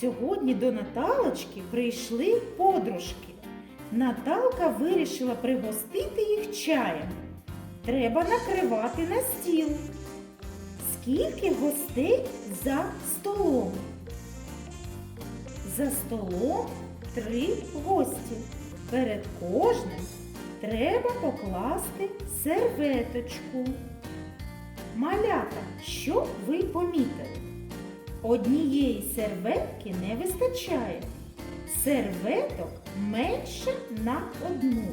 Сьогодні до Наталочки прийшли подружки. Наталка вирішила пригостити їх чаєм. Треба накривати на стіл. Скільки гостей за столом? За столом три гості. Перед кожним треба покласти серветочку. Малята, що ви помітили? Однієї серветки не вистачає. Серветок менше на одну.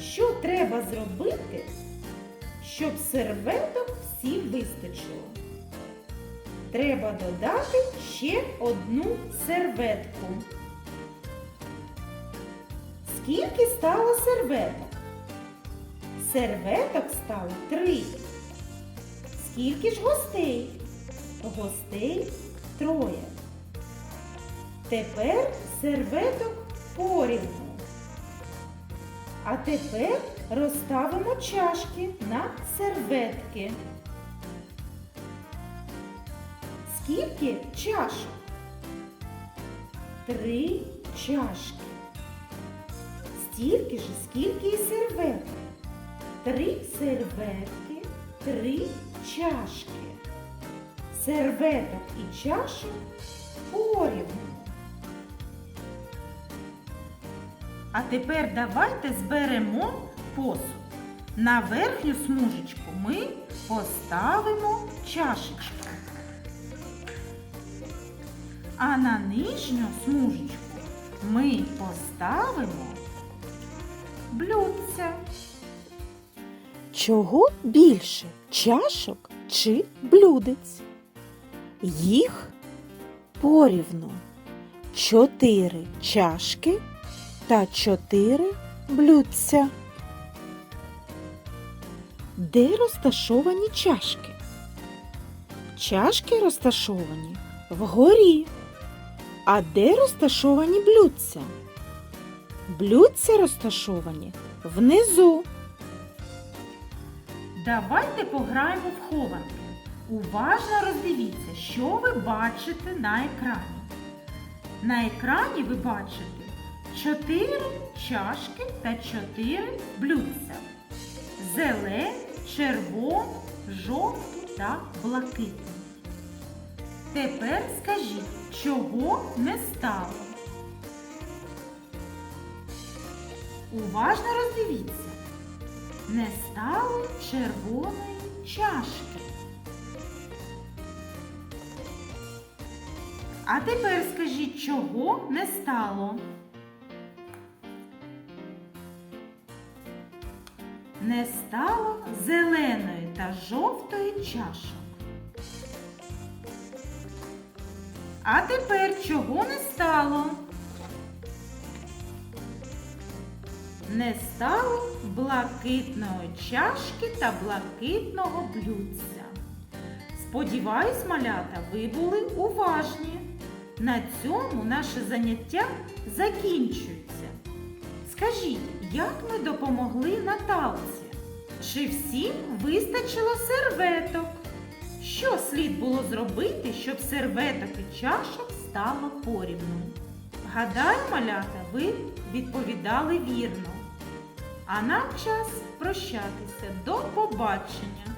Що треба зробити, щоб серветок всім вистачило? Треба додати ще одну серветку. Скільки стало серветок? Серветок стало три. Скільки ж гостей? Гостей троє. Тепер серветок порівну. А тепер розставимо чашки на серветки. Скільки чашок? Три чашки. Стільки ж, скільки і серветок. Три серветки, три чашки. Серветок і чашок порівну. А тепер давайте зберемо посуд. На верхню смужечку ми поставимо чашечку. А на нижню смужечку ми поставимо блюдце. Чого більше чашок чи блюдець? Їх порівну чотири чашки та чотири блюдця. Де розташовані чашки? Чашки розташовані вгорі. А де розташовані блюдця? Блюдця розташовані внизу. Давайте пограємо в хованки. Уважно роздивіться, що ви бачите на екрані. На екрані ви бачите 4 чашки та 4 блюдця. Зелені, червону, жовту та блакитну. Тепер скажіть, чого не стало? Уважно роздивіться. Не стало червоної чашки. А тепер скажіть, чого не стало? Не стало зеленої та жовтої чашок. А тепер чого не стало? Не стало блакитної чашки та блакитного блюдця. Сподіваюсь, малята, ви були уважні. На цьому наше заняття закінчується. Скажіть, як ми допомогли Наталці? Чи всім вистачило серветок? Що слід було зробити, щоб серветок і чашок стало порівну? Гадаю, малята, ви відповідали вірно. А нам час прощатися. До побачення!